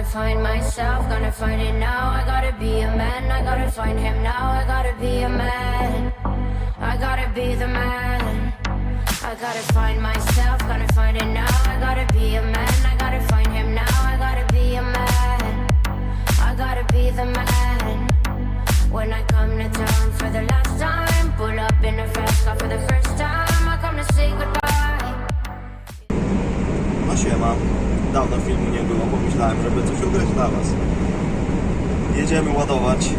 gotta find myself, gonna find it now. I gotta be a man, I gotta find him now. I gotta be a man, I gotta be the man. I gotta find myself, gonna find it now. I gotta be a man, I gotta find him now. I gotta be a man, I gotta be the man. When I come to town for the last time, pull up in a fast car for the first time. I come to say goodbye. No siema. Dawno filmu nie było, pomyślałem, żeby coś ugrać dla Was. Jedziemy ładować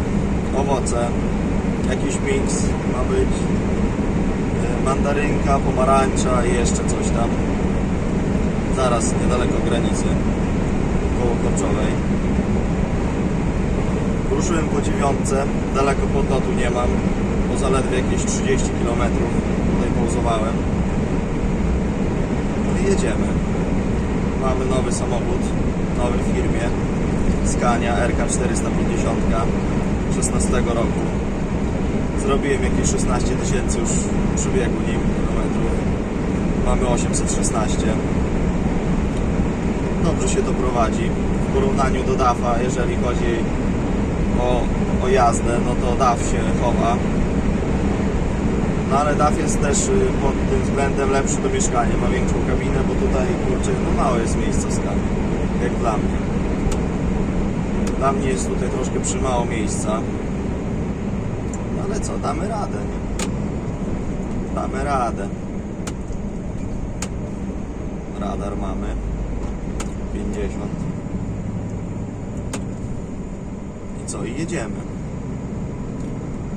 owoce. Jakiś miks ma być. E, Mandarynka, pomarańcza i jeszcze coś tam. Zaraz niedaleko granicy. Koło Korczowej. Ruszyłem po dziewiątce. Daleko podlotu nie mam. Bo zaledwie jakieś 30 km tutaj pauzowałem. No i jedziemy. Mamy nowy samochód, nowy w firmie. Scania RK450 16 roku. Zrobiłem jakieś 16 tysięcy już przebiegu nim kilometrów. Mamy 816. Dobrze się to prowadzi. W porównaniu do DAFa, jeżeli chodzi o, o jazdę, no to DAF się chowa. No ale DAF jest też y, pod tym względem lepszy do mieszkania. Ma większą kabinę, bo tutaj kurczę, no małe jest miejsce z kabin. Jak dla mnie. Dla mnie jest tutaj troszkę przymało miejsca. No ale co, damy radę, nie? Damy radę. Radar mamy. 50. I co, i jedziemy.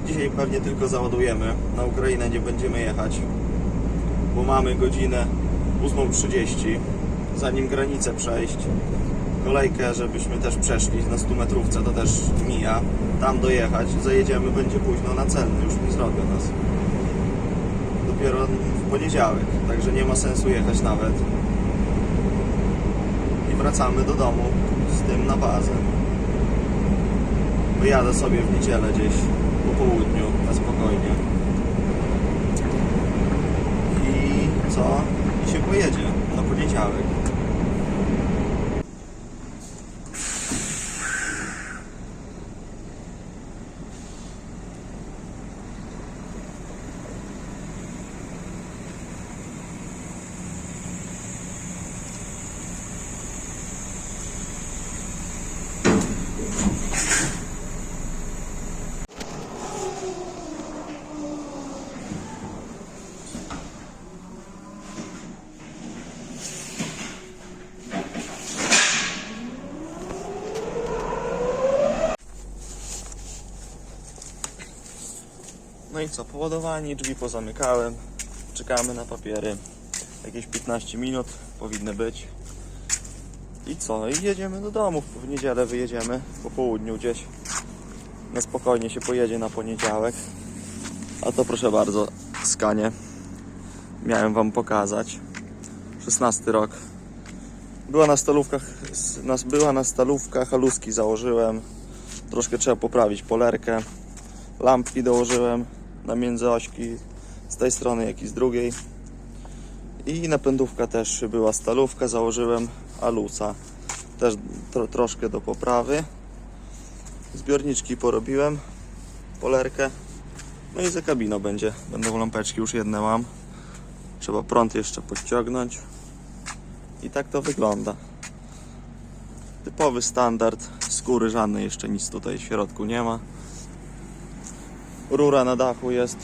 Dzisiaj pewnie tylko załadujemy. Na Ukrainę nie będziemy jechać, bo mamy godzinę 8.30, zanim granicę przejść. Kolejkę, żebyśmy też przeszli na 100 metrówce, to też mija. Tam dojechać, zajedziemy, będzie późno na celny, już nie zrobią nas. Dopiero w poniedziałek, także nie ma sensu jechać nawet. I wracamy do domu z tym na bazę. Wyjadę sobie w niedzielę gdzieś południu na spokojnie. I co? I się pojedzie na poniedziałek. I co, poładowani, drzwi pozamykałem, czekamy na papiery. Jakieś 15 minut powinny być. I co, i jedziemy do domu. W niedzielę wyjedziemy po południu gdzieś. Na spokojnie się pojedzie na poniedziałek. A to proszę bardzo, skanie. Miałem wam pokazać. 16 rok. Była na stalówkach, nas była na stalówkach, haluski założyłem. Troszkę trzeba poprawić polerkę. Lampki dołożyłem na międzyośki z tej strony, jak i z drugiej. I napędówka też była stalówka, założyłem alusa. Też tro, troszkę do poprawy. Zbiorniczki porobiłem, polerkę. No i za kabiną będzie. Będą lampeczki, już jedne mam. Trzeba prąd jeszcze podciągnąć. I tak to wygląda. Typowy standard. Skóry żadnej jeszcze nic tutaj w środku nie ma. Rura na dachu jest.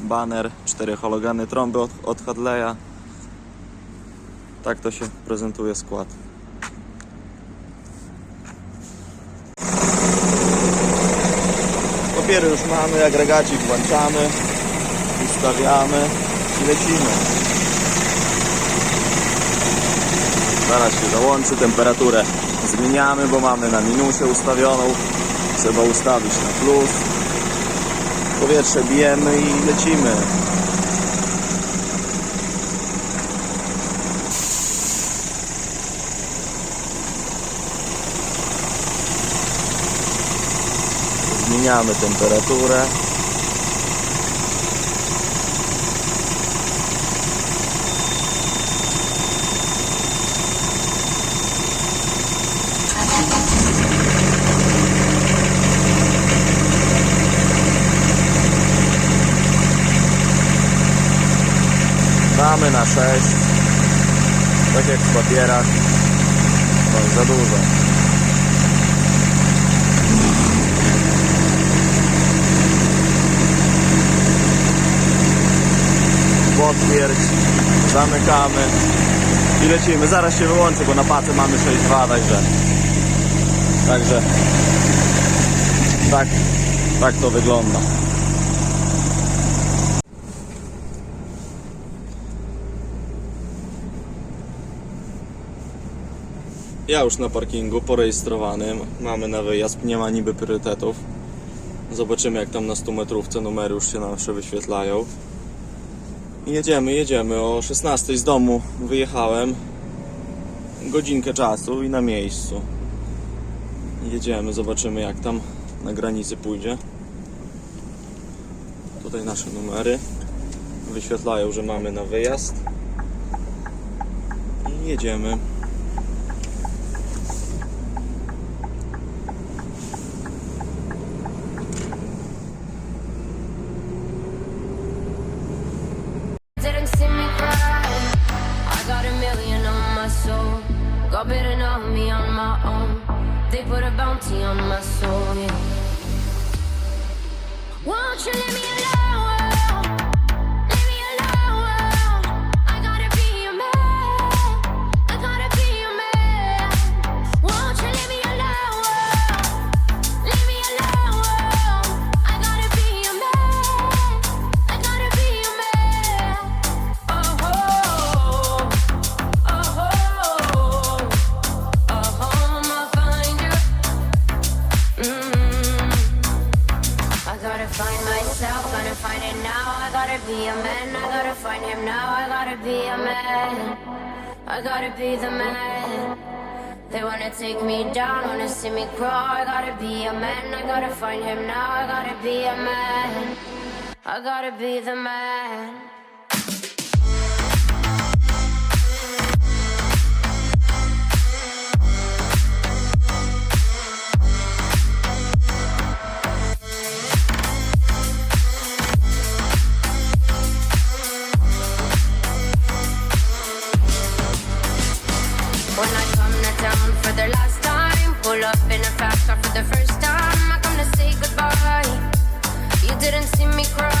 Baner, cztery halogany, trąby od, od Hadleya. Tak to się prezentuje skład. Papiery już mamy, agregacik włączamy, ustawiamy i lecimy. Zaraz się załączy, temperaturę zmieniamy, bo mamy na minusie ustawioną. Trzeba ustawić na plus. Powietrze bijemy i lecimy. Zmieniamy temperaturę. A6. Tak jak w papierach. To za dużo. Potwierdź. Zamykamy. I lecimy. Zaraz się wyłączę, bo na pace mamy 6.2, także... Także... Tak, tak to wygląda. Ja już na parkingu porejestrowanym. Mamy na wyjazd, nie ma niby priorytetów. Zobaczymy jak tam na 100 metrówce numery już się nasze wyświetlają. Jedziemy, jedziemy. O 16 z domu wyjechałem. Godzinkę czasu i na miejscu. Jedziemy, zobaczymy jak tam na granicy pójdzie. Tutaj nasze numery wyświetlają, że mamy na wyjazd. I jedziemy. Be a man, I gotta find him now. I gotta be a man, I gotta be the man. They wanna take me down, wanna see me crawl. I gotta be a man, I gotta find him now. I gotta be a man, I gotta be the man. The first time. I come to say goodbye. You didn't see me cry.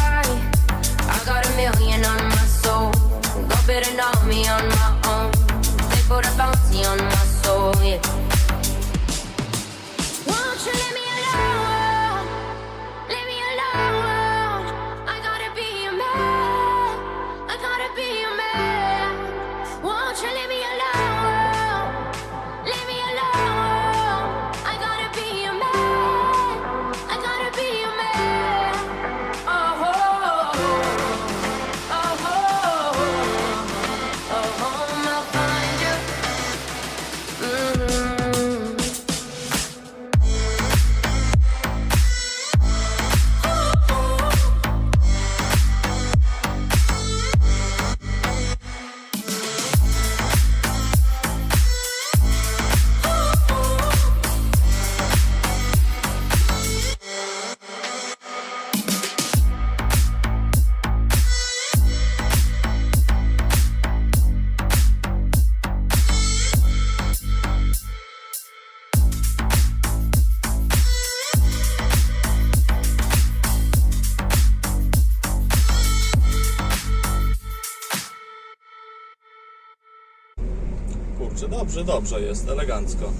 Dobrze jest, elegancko.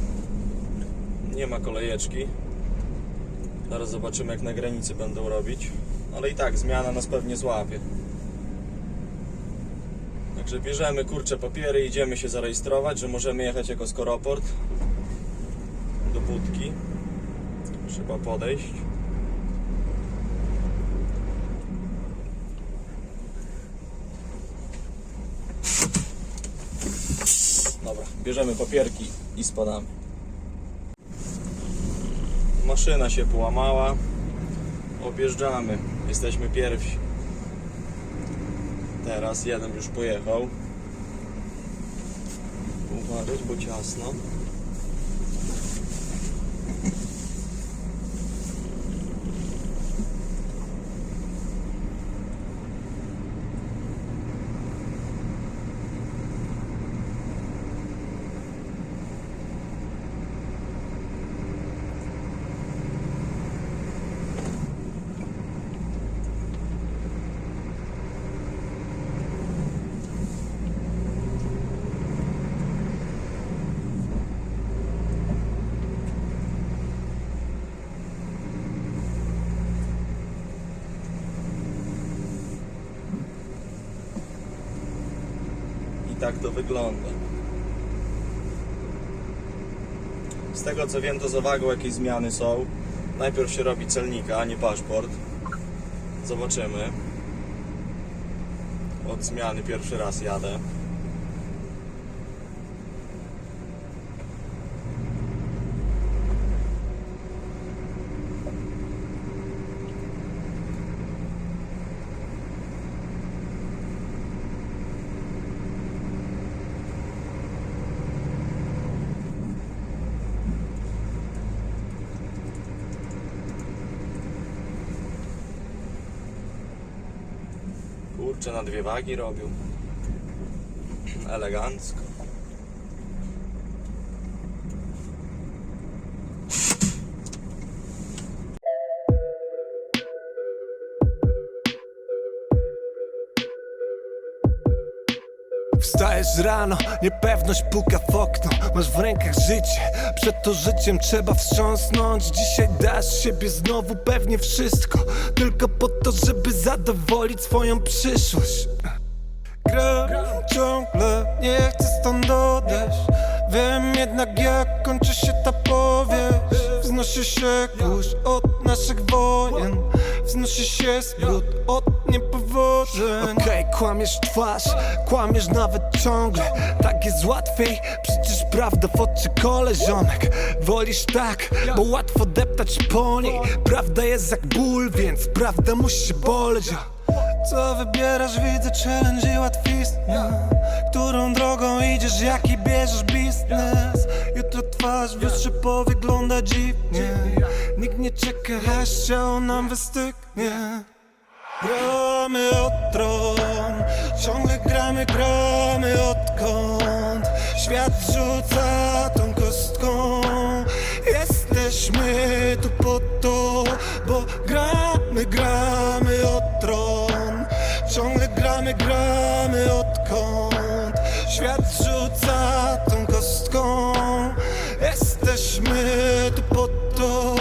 Nie ma kolejeczki. Zaraz zobaczymy jak na granicy będą robić. Ale i tak zmiana nas pewnie złapie. Także bierzemy kurcze papiery, idziemy się zarejestrować, że możemy jechać jako skoroport do budki. Trzeba podejść. Bierzemy papierki i spadamy. Maszyna się połamała. Objeżdżamy. Jesteśmy pierwsi. Teraz jeden już pojechał. Uważać, bo ciasno. Tak to wygląda. Z tego co wiem, to za wagą jakieś zmiany są. Najpierw się robi celnika, a nie paszport. Zobaczymy. Od zmiany pierwszy raz jadę. Kurczę, na dwie wagi robił. Elegancko. Wstajesz rano, niepewność puka w okno. Masz w rękach życie, przed to życiem trzeba wstrząsnąć. Dzisiaj dasz siebie znowu pewnie wszystko Tylko po to, żeby zadowolić swoją przyszłość. Gram ciągle, nie chcę stąd odejść. Wiem jednak jak kończy się ta powieść Wznosi się kurz od naszych wojen. Wznosi się smród od niepowodzeń. Okej, kłamiesz w twarz, kłamiesz nawet ciągle. Tak jest łatwiej, przecież prawda w oczy koleżonek. Wolisz tak, bo łatwo deptać po niej. Prawda jest jak ból, więc prawda musi się boleć. Co wybierasz, widzę challenge i łatwizna Którą drogą idziesz, jaki bierzesz biznes? Jutro twarz w lustrze powygląda dziwnie. Nikt nie czeka, ciało nam wystygnie. Gramy o tron, ciągle gramy, gramy odkąd? Świat rzuca tą kostką. Jesteśmy tu po to, bo gramy, gramy o tron. Ciągle gramy, gramy odkąd Świat rzuca tą kostką. Jesteśmy tu po to,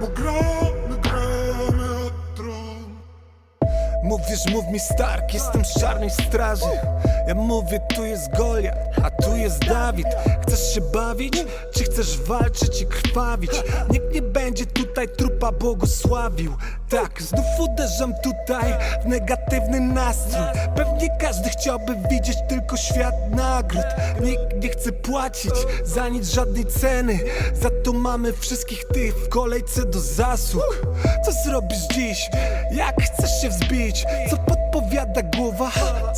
bo gramy, gramy o tron. Mówisz, mów mi Stark, jestem z czarnej straży. Ja mówię, tu jest Goliat, a tu jest Dawid Chcesz się bawić, czy chcesz walczyć i krwawić? Nikt nie będzie tutaj trupa błogosławił Tak, znów uderzam tutaj w negatywny nastrój Pewnie każdy chciałby widzieć tylko świat nagród Nikt nie chce płacić za nic żadnej ceny Za to mamy wszystkich tych w kolejce do zasług Co zrobisz dziś? Jak chcesz się wzbić? Co podpowiada głowa?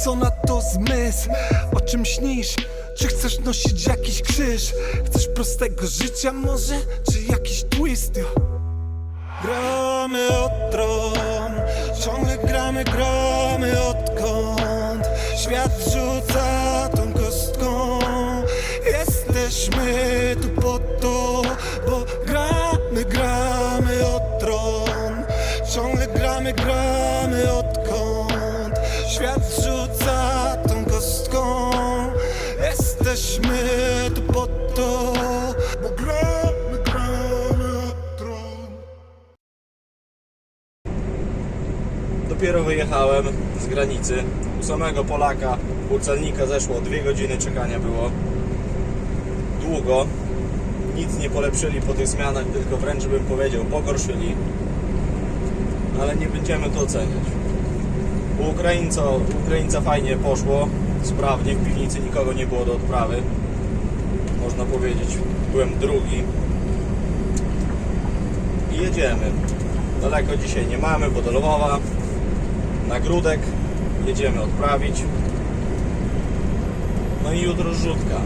Co na to zmysł? O czym śnisz? Czy chcesz nosić jakiś krzyż? Chcesz prostego życia może? Czy jakiś twist? Gramy o tron, ciągle gramy, gramy odkąd Świat rzuca tą kostką Jesteśmy Z granicy. U samego Polaka, u celnika zeszło dwie godziny czekania było. Długo. Nic nie polepszyli po tych zmianach, tylko wręcz bym powiedział pogorszyli. Ale nie będziemy to oceniać. U Ukraińca, Ukraińca fajnie poszło, sprawnie, w piwnicy nikogo nie było do odprawy. Można powiedzieć, byłem drugi. I jedziemy. Daleko dzisiaj nie mamy, bo do Lwowa. Nagródek jedziemy odprawić. No i jutro rzutka.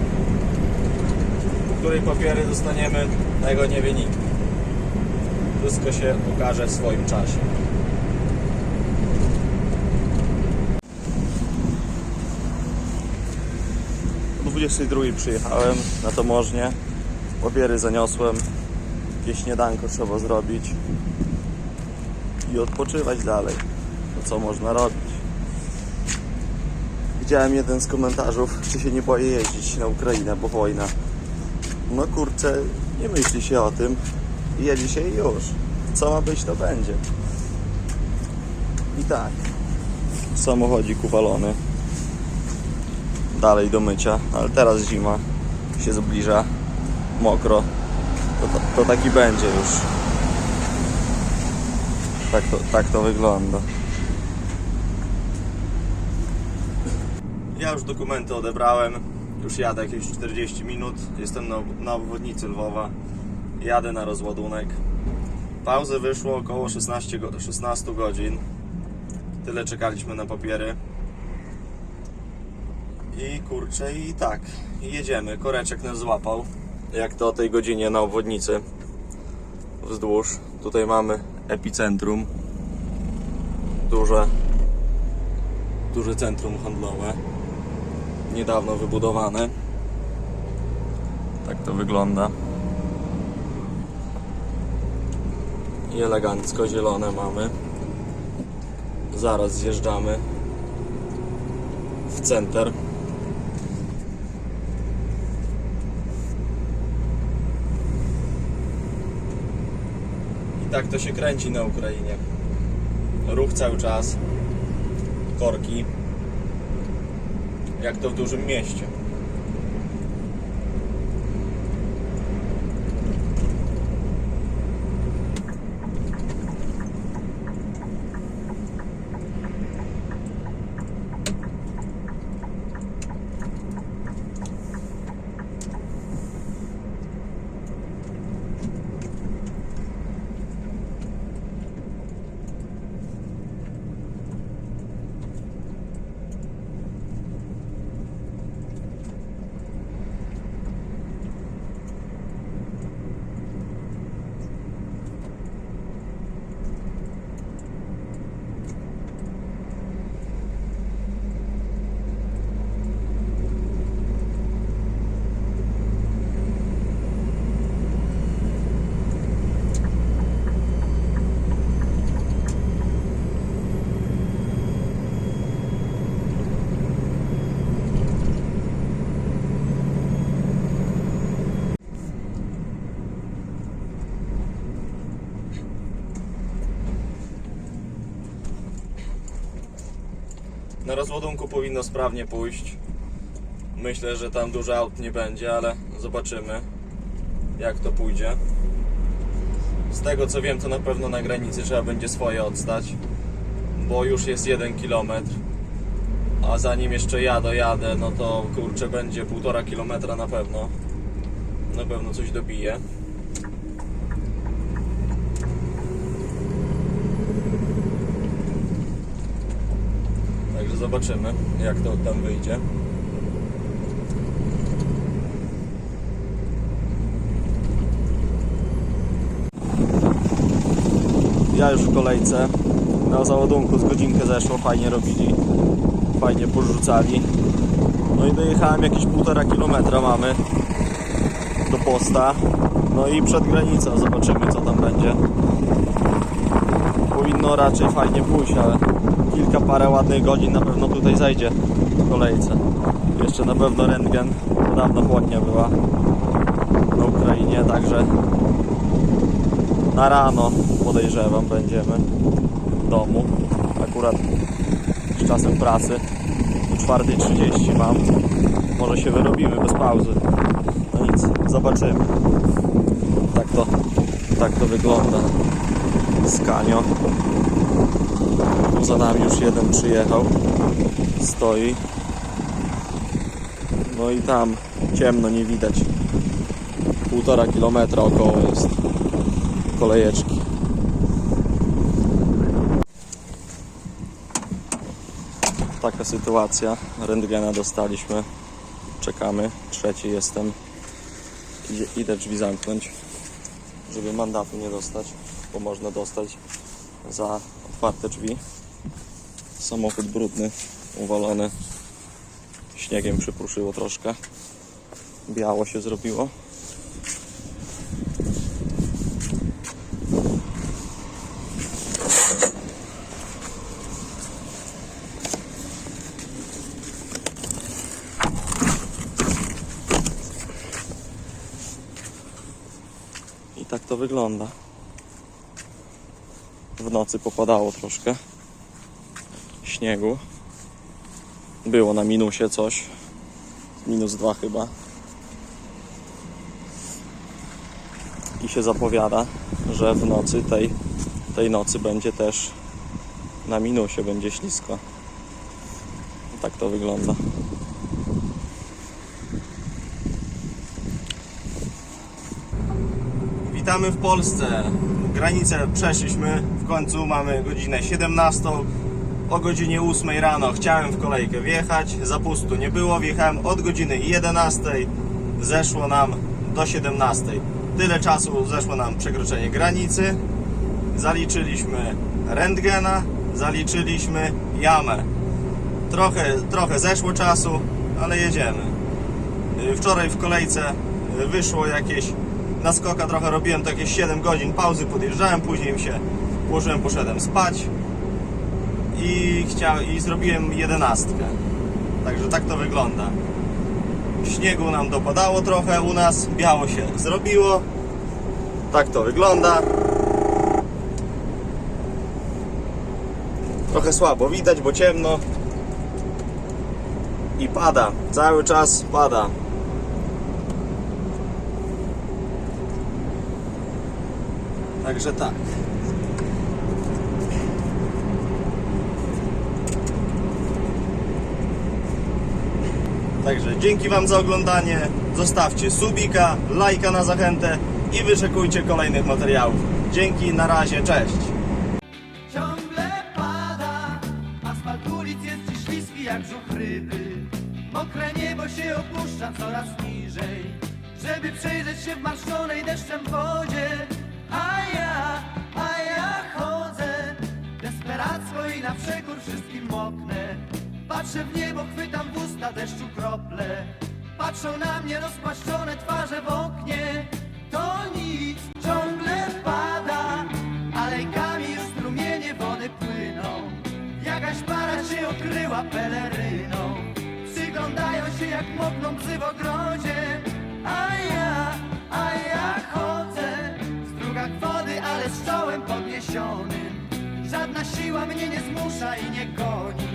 U której papiery dostaniemy, tego nie wie nikt. Wszystko się okaże w swoim czasie. O 22 przyjechałem na Tomożnię. Papiery zaniosłem. Jakieś śniadanko trzeba zrobić i odpoczywać dalej. Co można robić? Widziałem jeden z komentarzów, czy się nie boję jeździć na Ukrainę, bo wojna. No kurczę, nie myśli się o tym. Jedzie się i już. Co ma być, to będzie. I tak. Samochodzik uwalony. dalej do mycia, ale teraz zima się zbliża, mokro, to, to, to taki będzie już. Tak to, tak to wygląda. Ja już dokumenty odebrałem, już jadę jakieś 40 minut, jestem na, na obwodnicy Lwowa, jadę na rozładunek. Pauzy wyszło około 16, go- 16 godzin, tyle czekaliśmy na papiery. I kurczę, i tak, jedziemy. Koreczek nas złapał, jak to o tej godzinie na obwodnicy wzdłuż. Tutaj mamy epicentrum, duże, duże centrum handlowe, niedawno wybudowane. Tak to wygląda. I elegancko zielone mamy. Zaraz zjeżdżamy w center. I tak to się kręci na Ukrainie. Ruch cały czas. Korki. Jak to w dużym mieście. Na rozładunku powinno sprawnie pójść. Myślę, że tam dużo aut nie będzie, ale zobaczymy jak to pójdzie. Z tego co wiem, to na pewno na granicy trzeba będzie swoje odstać, bo już jest jeden kilometr. A zanim jeszcze ja dojadę, no to kurczę, będzie półtora kilometra na pewno. Na pewno coś dobiję. Także zobaczymy, jak to tam wyjdzie. Ja już w kolejce. Na załadunku z godzinkę zeszło, fajnie robili. Fajnie porzucali. No i dojechałem jakieś półtora kilometra mamy do posta. No i przed granicą zobaczymy co tam będzie. Powinno raczej fajnie pójść, ale kilka parę ładnych godzin na pewno tutaj zajdzie w kolejce. Jeszcze na pewno rentgen, dawno chłodnia była na Ukrainie, także na rano podejrzewam będziemy w domu. Akurat z czasem pracy do 4.30 mam. Może się wyrobimy bez pauzy. No nic, zobaczymy. Tak to, tak to wygląda. Skanio. Tu za nami już jeden przyjechał. Stoi. No i tam ciemno, nie widać. Półtora kilometra około jest kolejeczki. Taka sytuacja. Rentgena dostaliśmy. Czekamy. Trzeci jestem. Idę drzwi zamknąć, żeby mandatu nie dostać, bo można dostać za otwarte drzwi. Samochód brudny, uwalony. Śniegiem przypruszyło troszkę. Biało się zrobiło. Wygląda. W nocy popadało troszkę śniegu. Było na minusie coś. minus 2 chyba. I się zapowiada, że w nocy tej, tej nocy będzie też na minusie, będzie ślisko. Tak to wygląda. Witamy w Polsce. Granicę przeszliśmy. W końcu mamy godzinę 17. O godzinie 8 rano chciałem w kolejkę wjechać. Zapustu nie było. Wjechałem od godziny 11. Zeszło nam do 17. Tyle czasu zeszło nam przekroczenie granicy. Zaliczyliśmy rentgena. Zaliczyliśmy jamę. Trochę, trochę zeszło czasu, ale jedziemy. Wczoraj w kolejce wyszło jakieś na skoka trochę robiłem to jakieś 7 godzin pauzy, podjeżdżałem, później się położyłem, poszedłem spać i, chciał, i zrobiłem jedenastkę. Także tak to wygląda. Śniegu nam dopadało trochę u nas, biało się zrobiło. Tak to wygląda. Trochę słabo widać, bo ciemno. I pada, cały czas pada. Także tak. Także dzięki Wam za oglądanie. Zostawcie subika, lajka na zachętę i wyczekujcie kolejnych materiałów. Dzięki, na razie, cześć. Ciągle pada, asfalt ulic jest dziś śliski jak brzuch ryby. Mokre niebo się opuszcza coraz niżej, żeby przejrzeć się w deszczem wodzie. Przekór wszystkim moknę. Patrzę w niebo, chwytam w usta deszczu krople. Patrzą na mnie rozpłaszczone twarze w oknie. To nic, ciągle pada, alejkami strumienie wody płyną. Jakaś para się okryła peleryną. Przyglądają się jak mokną bzy w ogrodzie. A ja, a ja chodzę w strugach wody, ale z czołem podniesionym. Żadna siła mnie nie zmusza i nie goni.